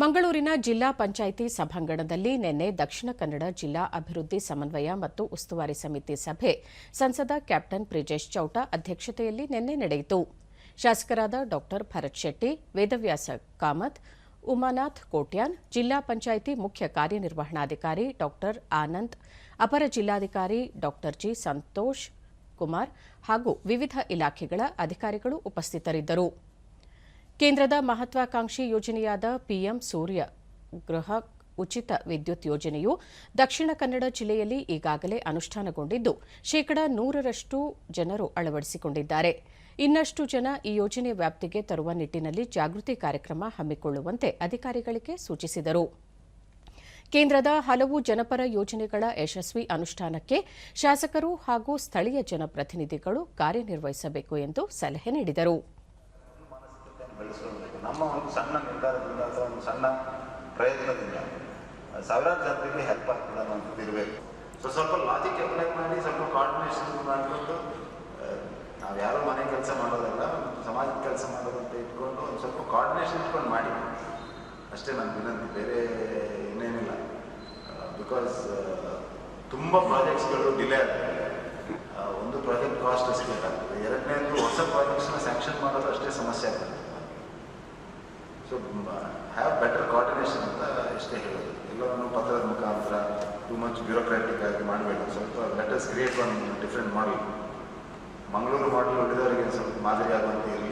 ಮಂಗಳೂರಿನ ಜಿಲ್ಲಾ ಪಂಚಾಯಿತಿ ಸಭಾಂಗಣದಲ್ಲಿ ನಿನ್ನೆ ದಕ್ಷಿಣ ಕನ್ನಡ ಜಿಲ್ಲಾ ಅಭಿವೃದ್ಧಿ ಸಮನ್ವಯ ಮತ್ತು ಉಸ್ತುವಾರಿ ಸಮಿತಿ ಸಭೆ. ಸಂಸದ ಕ್ಯಾಪ್ಟನ್ ಬ್ರಿಜೇಶ್ ಚೌಟ ಅಧ್ಯಕ್ಷತೆಯಲ್ಲಿ ನಿನ್ನೆ ನಡೆಯಿತು. ಶಾಸಕರಾದ ಡಾ ಭರತ್ ಶೆಟ್ಟಿ, ವೇದವ್ಯಾಸ ಕಾಮತ್, ಉಮಾನಾಥ್ ಕೋಟ್ಯಾನ್, ಜಿಲ್ಲಾ ಪಂಚಾಯಿತಿ ಮುಖ್ಯ ಕಾರ್ಯನಿರ್ವಹಣಾಧಿಕಾರಿ ಡಾ ಆನಂದ್, ಅಪರ ಜಿಲ್ಲಾಧಿಕಾರಿ ಡಾ ಜಿ ಸಂತೋಷ್ ಕುಮಾರ್ ಹಾಗೂ ವಿವಿಧ ಇಲಾಖೆಗಳ ಅಧಿಕಾರಿಗಳು ಉಪಸ್ಥಿತರಿದ್ದರು. ಕೇಂದ್ರದ ಮಹತ್ವಾಕಾಂಕ್ಷಿ ಯೋಜನೆಯಾದ ಪಿಎಂ ಸೂರ್ಯ ಗೃಹ ಉಚಿತ ವಿದ್ಯುತ್ ಯೋಜನೆಯು ದಕ್ಷಿಣ ಕನ್ನಡ ಜಿಲ್ಲೆಯಲ್ಲಿ ಈಗಾಗಲೇ ಅನುಷ್ಠಾನಗೊಂಡಿದ್ದು, ಶೇಕಡಾ ನೂರರಷ್ಟು ಜನರು ಅಳವಡಿಸಿಕೊಂಡಿದ್ದಾರೆ. ಇನ್ನಷ್ಟು ಜನ ಈ ಯೋಜನೆ ವ್ಯಾಪ್ತಿಗೆ ತರುವ ನಿಟ್ಟಿನಲ್ಲಿ ಜಾಗೃತಿ ಕಾರ್ಯಕ್ರಮ ಹಮ್ಮಿಕೊಳ್ಳುವಂತೆ ಅಧಿಕಾರಿಗಳಿಗೆ ಸೂಚಿಸಿದರು. ಕೇಂದ್ರದ ಹಲವು ಜನಪರ ಯೋಜನೆಗಳ ಯಶಸ್ವಿ ಅನುಷ್ಠಾನಕ್ಕೆ ಶಾಸಕರು ಹಾಗೂ ಸ್ಥಳೀಯ ಜನಪ್ರತಿನಿಧಿಗಳು ಕಾರ್ಯನಿರ್ವಹಿಸಬೇಕು ಎಂದು ಸಲಹೆ ನೀಡಿದರು. ಬೆಳೆಸ್ಕೊಳ್ಬೇಕು ನಮ್ಮ ಒಂದು ಸಣ್ಣ ನಿರ್ಧಾರದಿಂದ ಅಥವಾ ಒಂದು ಸಣ್ಣ ಪ್ರಯತ್ನದಿಂದ ಸಾವಿರಾರು ಜನರಿಗೆ ಹೆಲ್ಪ್ ಆಗ್ತದೆ ಅನ್ನೋದು ಇರಬೇಕು. ಸೊ ಸ್ವಲ್ಪ ಲಾಜಿಕ್ ಅಪ್ಲೈ ಮಾಡಿ, ಸ್ವಲ್ಪ ಕಾರ್ಡಿನೇಷನ್ ಮಾಡಿಕೊಂಡು ನಾವು ಯಾರೋ ಮನೆ ಕೆಲಸ ಮಾಡೋದಲ್ಲ, ಸಮಾಜದ ಕೆಲಸ ಮಾಡೋದಂತ ಇಟ್ಕೊಂಡು ಒಂದು ಸ್ವಲ್ಪ ಕಾರ್ಡಿನೇಷನ್ ಇಟ್ಕೊಂಡು ಮಾಡಿ. ಅಷ್ಟೇ ನಾನು ವಿನಂತಿ, ಬೇರೆ ಇನ್ನೇನಿಲ್ಲ. ಬಿಕಾಸ್ ತುಂಬ ಪ್ರಾಜೆಕ್ಟ್ಸ್ಗಳು ಡಿಲೇ ಆಗ್ತದೆ ಒಂದು ಪ್ರಾಜೆಕ್ಟ್ ಕಾಸ್ಟ್ ಅಷ್ಟೇ ಆಗ್ತದೆ ಎರಡನೇದು ಹೊಸ ಪ್ರಾಜೆಕ್ಟ್ಸ್ನ ಸ್ಯಾಂಕ್ಷನ್ ಮಾಡೋದು ಅಷ್ಟೇ ಸಮಸ್ಯೆ ಆಗ್ತದೆ. ಸೊ ಹ್ಯಾವ್ ಬೆಟರ್ ಕೋಆರ್ಡಿನೇಷನ್ ಅಂತ ಇಷ್ಟೇ ಹೇಳೋದು. ಎಲ್ಲವನ್ನು ಪತ್ರದ ಮುಖಾಂತರ ಟೂ ಮಚ್ ಬ್ಯೂರೋಕ್ರಾಟಿಕ್ ಆಗಿ ಮಾಡಬೇಕು ಸ್ವಲ್ಪ letters create one different model Mangaluru model ಹೊಡೆದವರಿಗೆ ಸ್ವಲ್ಪ ಮಾದರಿ ಆಗುವಂತೆ ಇರಲಿ.